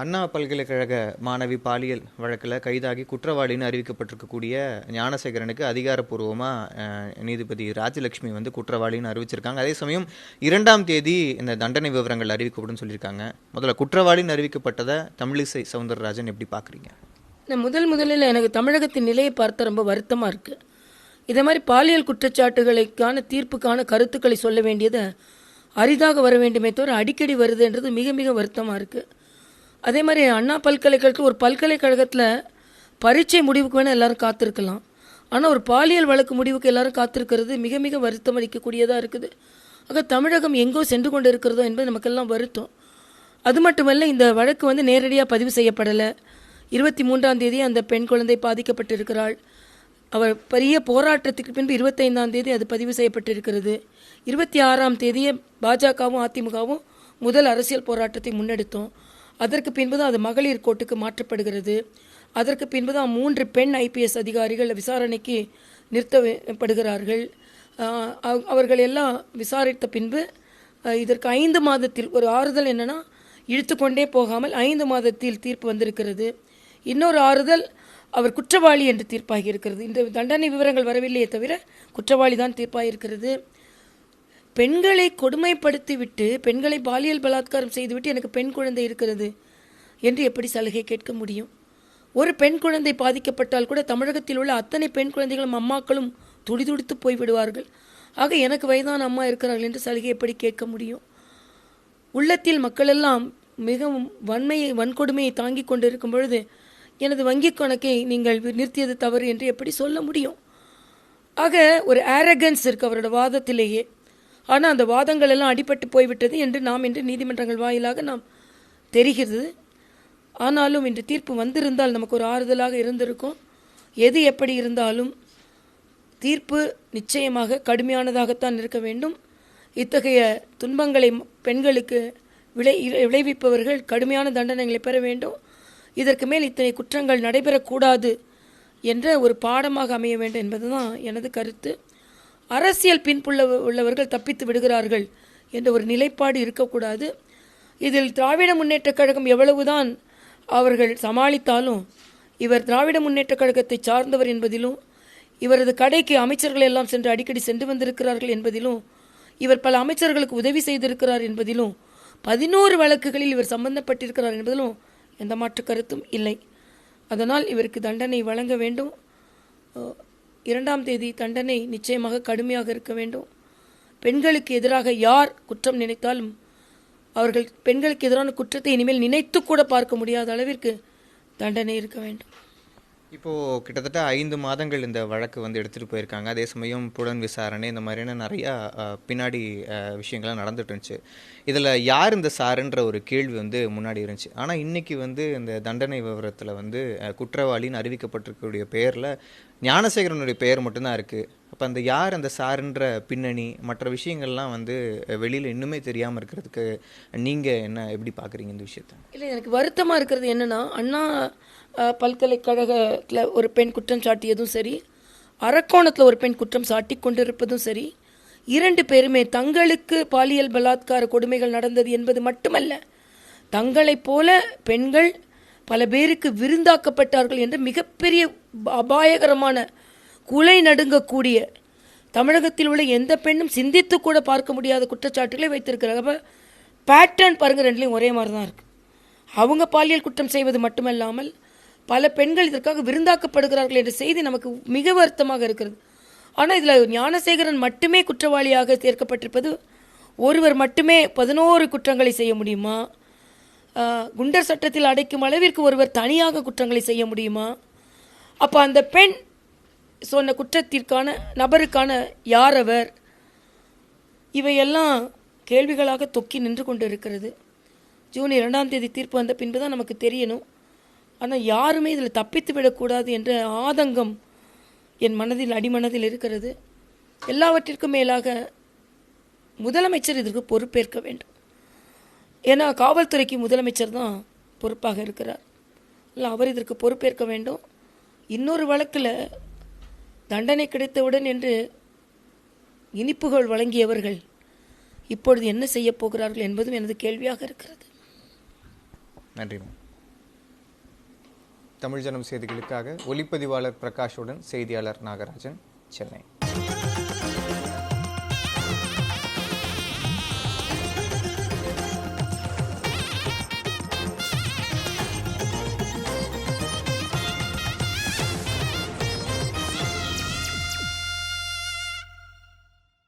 அண்ணா பல்கலைக்கழக மாணவி பாலியல் வழக்கில் கைதாகி குற்றவாளின்னு அறிவிக்கப்பட்டிருக்கக்கூடிய ஞானசேகரனுக்கு அதிகாரப்பூர்வமாக நீதிபதி ராஜலட்சுமி வந்து குற்றவாளின்னு அறிவிச்சிருக்காங்க. அதே சமயம் இரண்டாம் தேதி இந்த தண்டனை விவரங்கள் அறிவிக்கப்படும் சொல்லியிருக்காங்க. முதல்ல குற்றவாளின்னு அறிவிக்கப்பட்டதை தமிழிசை சவுந்தரராஜன் எப்படி பார்க்குறீங்க? நான் முதல் முதலில் எனக்கு தமிழகத்தின் நிலையை பார்த்த ரொம்ப வருத்தமாக இருக்குது இதே மாதிரி பாலியல் குற்றச்சாட்டுகளுக்கான தீர்ப்புக்கான கருத்துக்களை சொல்ல வேண்டியதை அரிதாக வர வேண்டுமே தவிர அடிக்கடி வருதுன்றது மிக மிக வருத்தமாக இருக்குது அதே மாதிரி அண்ணா பல்கலைக்கழகத்தில் ஒரு பல்கலைக்கழகத்தில் பரீட்சை முடிவுக்கு வேணால் எல்லோரும் காத்திருக்கலாம். ஆனால் ஒரு பாலியல் வழக்கு முடிவுக்கு எல்லாரும் காத்திருக்கிறது மிக மிக வருத்தம் அளிக்கக்கூடியதாக இருக்குது. ஆக தமிழகம் எங்கோ சென்று கொண்டு இருக்கிறதோ என்பது நமக்கெல்லாம் வருத்தம். அது மட்டுமல்ல இந்த வழக்கு வந்து நேரடியாக பதிவு செய்யப்படலை. இருபத்தி மூன்றாம் தேதி அந்த பெண் குழந்தை பாதிக்கப்பட்டிருக்கிறாள். அவர் பெரிய போராட்டத்துக்கு பின்பு இருபத்தைந்தாம் தேதி அது பதிவு செய்யப்பட்டிருக்கிறது. இருபத்தி ஆறாம் தேதியே பாஜகவும் அதிமுகவும் முதல் அரசியல் போராட்டத்தை முன்னெடுத்தோம். அதற்கு பின்பு தான் அது மகளிர் கோர்ட்டுக்கு மாற்றப்படுகிறது. அதற்கு பின்பு தான் மூன்று பெண் ஐபிஎஸ் அதிகாரிகள் விசாரணைக்கு நிறுத்தப்படுகிறார்கள். அவர்கள் எல்லாம் விசாரித்த பின்பு இதற்கு ஐந்து மாதத்தில் ஒரு ஆறுதல் என்னென்னா இழுத்துக்கொண்டே போகாமல் ஐந்து மாதத்தில் தீர்ப்பு வந்திருக்கிறது. இன்னொரு ஆறுதல் அவர் குற்றவாளி என்று தீர்ப்பாகி இருக்கிறது. இந்த தண்டனை விவரங்கள் வரவில்லையே தவிர குற்றவாளி தான் தீர்ப்பாகி இருக்கிறது பெண்களை கொடுமைப்படுத்திவிட்டு பெண்களை பாலியல் பலாத்காரம் செய்துவிட்டு எனக்கு பெண் குழந்தை இருக்கிறது என்று எப்படி சலுகை கேட்க முடியும்? ஒரு பெண் குழந்தை பாதிக்கப்பட்டால் கூட தமிழகத்தில் உள்ள அத்தனை பெண் குழந்தைகளும் அம்மாக்களும் துடிதுடித்து போய்விடுவார்கள். ஆக எனக்கு வயதான அம்மா இருக்கிறார்கள் என்று சலுகை எப்படி கேட்க முடியும்? உள்ளத்தில் மக்களெல்லாம் மிகவும் வன்மையை வன்கொடுமையை தாங்கிக் கொண்டிருக்கும் பொழுது எனது வங்கிக் கணக்கை நீங்கள் நிறுத்தியது தவறு என்று எப்படி சொல்ல முடியும்? ஆக ஒரு ஆரகன்ஸ் இருக்கு அவரோட வாதத்திலேயே. ஆனால் அந்த வாதங்கள் எல்லாம் அடிபட்டு போய்விட்டது என்று நாம் இன்று நீதிமன்றங்கள் வாயிலாக நாம் தெரிகிறது. ஆனாலும் இன்று தீர்ப்பு வந்திருந்தால் நமக்கு ஒரு ஆறுதலாக இருந்திருக்கும். எது எப்படி இருந்தாலும் தீர்ப்பு நிச்சயமாக கடுமையானதாகத்தான் இருக்க வேண்டும். இத்தகைய துன்பங்களை பெண்களுக்கு விளை விளைவிப்பவர்கள் கடுமையான தண்டனைகளை பெற வேண்டும். இதற்கு மேல் இத்தனை குற்றங்கள் நடைபெறக்கூடாது என்ற ஒரு பாடமாக அமைய வேண்டும் என்பதுதான் எனது கருத்து. அரசியல் பின்புள்ள உள்ளவர்கள் தப்பித்து விடுகிறார்கள் என்ற ஒரு நிலைப்பாடு இருக்கக்கூடாது. இதில் திராவிட முன்னேற்றக் கழகம் எவ்வளவுதான் அவர்கள் சமாளித்தாலும் இவர் திராவிட முன்னேற்றக் கழகத்தை சார்ந்தவர் என்பதிலும் இவரது கடைக்கு அமைச்சர்கள் எல்லாம் சென்று அடிக்கடி சென்று வந்திருக்கிறார்கள் என்பதிலும் இவர் பல அமைச்சர்களுக்கு உதவி செய்திருக்கிறார் என்பதிலும் பதினோரு வழக்குகளில் இவர் சம்பந்தப்பட்டிருக்கிறார் என்பதிலும் எந்த மாற்று கருத்தும் இல்லை. அதனால் இவருக்கு தண்டனை வழங்க வேண்டும். இரண்டாம் தேதி தண்டனை நிச்சயமாக கடுமையாக இருக்க வேண்டும். பெண்களுக்கு எதிராக யார் குற்றம் நினைத்தாலும் அவர்கள் பெண்களுக்கு எதிரான குற்றத்தை இனிமேல் நினைத்து கூட பார்க்க முடியாத அளவிற்கு தண்டனை இருக்க வேண்டும். இப்போது கிட்டத்தட்ட ஐந்து மாதங்கள் இந்த வழக்கு வந்து எடுத்துகிட்டு போயிருக்காங்க. அதே சமயம் புலன் விசாரணை இந்த மாதிரியான நிறையா பின்னாடி விஷயங்கள்லாம் நடந்துட்டு இருந்துச்சு. இதில் யார் இந்த சாருன்ற ஒரு கேள்வி வந்து முன்னாடி இருந்துச்சு. ஆனால் இன்னைக்கு வந்து இந்த தண்டனை விவரத்தில் வந்து குற்றவாளின்னு அறிவிக்கப்பட்டிருக்கக்கூடிய பெயரில் ஞானசேகரனுடைய பெயர் மட்டும்தான் இருக்குது அப்போ அந்த யார் அந்த சாருன்ற பின்னணி மற்ற விஷயங்கள்லாம் வந்து வெளியில் இன்னுமே தெரியாமல் இருக்கிறதுக்கு நீங்கள் என்ன எப்படி பார்க்குறீங்க இந்த விஷயத்தை? இல்லை எனக்கு வருத்தமாக இருக்கிறது என்னன்னா அண்ணா பல்கலைக்கழகத்தில் ஒரு பெண் குற்றம் சாட்டியதும் சரி அரக்கோணத்தில் ஒரு பெண் குற்றம் சாட்டி கொண்டிருப்பதும் சரி இரண்டு பேருமே தங்களுக்கு பாலியல் பலாத்கார கொடுமைகள் நடந்தது என்பது மட்டுமல்ல தங்களைப் போல பெண்கள் பல பேருக்கு விருந்தாக்கப்பட்டார்கள் என்ற மிகப்பெரிய அபாயகரமான குலை நடுங்கக்கூடிய தமிழகத்தில் உள்ள எந்த பெண்ணும் சிந்தித்து கூட பார்க்க முடியாத குற்றச்சாட்டுகளை வைத்திருக்கிறாங்க அப்போ பேட்டர்ன் பாருங்க ரெண்டுலையும் ஒரே மாதிரி தான் இருக்குது அவங்க பாலியல் குற்றம் செய்வது மட்டுமல்லாமல் பல பெண்கள் இதற்காக விருந்தாக்கப்படுகிறார்கள் என்ற செய்தி நமக்கு மிக வருத்தமாக இருக்கிறது. ஆனால் இதில் ஞானசேகரன் மட்டுமே குற்றவாளியாக சேர்க்கப்பட்டிருப்பது ஒருவர் மட்டுமே பதினோரு குற்றங்களை செய்ய முடியுமா? குண்டர் சட்டத்தில் அடைக்கும் அளவிற்கு ஒருவர் தனியாக குற்றங்களை செய்ய முடியுமா? அப்போ அந்த பெண் சொன்ன குற்றத்திற்கான நபருக்கான யார் அவர்? இவையெல்லாம் கேள்விகளாக தொக்கி நின்று கொண்டு இருக்கிறது ஜூன் இரண்டாம் தேதி தீர்ப்பு வந்த பின்பு தான் நமக்கு தெரியணும். ஆனால் யாருமே இதில் தப்பித்து விடக்கூடாது என்ற ஆதங்கம் என் மனதில் அடிமனதில் இருக்கிறது. எல்லாவற்றிற்கும் மேலாக முதலமைச்சர் இதற்கு பொறுப்பேற்க வேண்டும். ஏன்னா காவல்துறைக்கு முதலமைச்சர் தான் பொறுப்பாக இருக்கிறார். இல்லை அவர் இதற்கு பொறுப்பேற்க வேண்டும். இன்னொரு வழக்கில் தண்டனை கிடைத்தவுடன் என்று இனிப்புகள் வழங்கியவர்கள் இப்பொழுது என்ன செய்யப் போகிறார்கள் என்பதும் எனது கேள்வியாக இருக்கிறது. நன்றி தமிழ் ஜனம் செய்திகளுக்காக ஒளிப்பதிவாளர் பிரகாஷுடன் செய்தியாளர் நாகராஜன் சென்னை.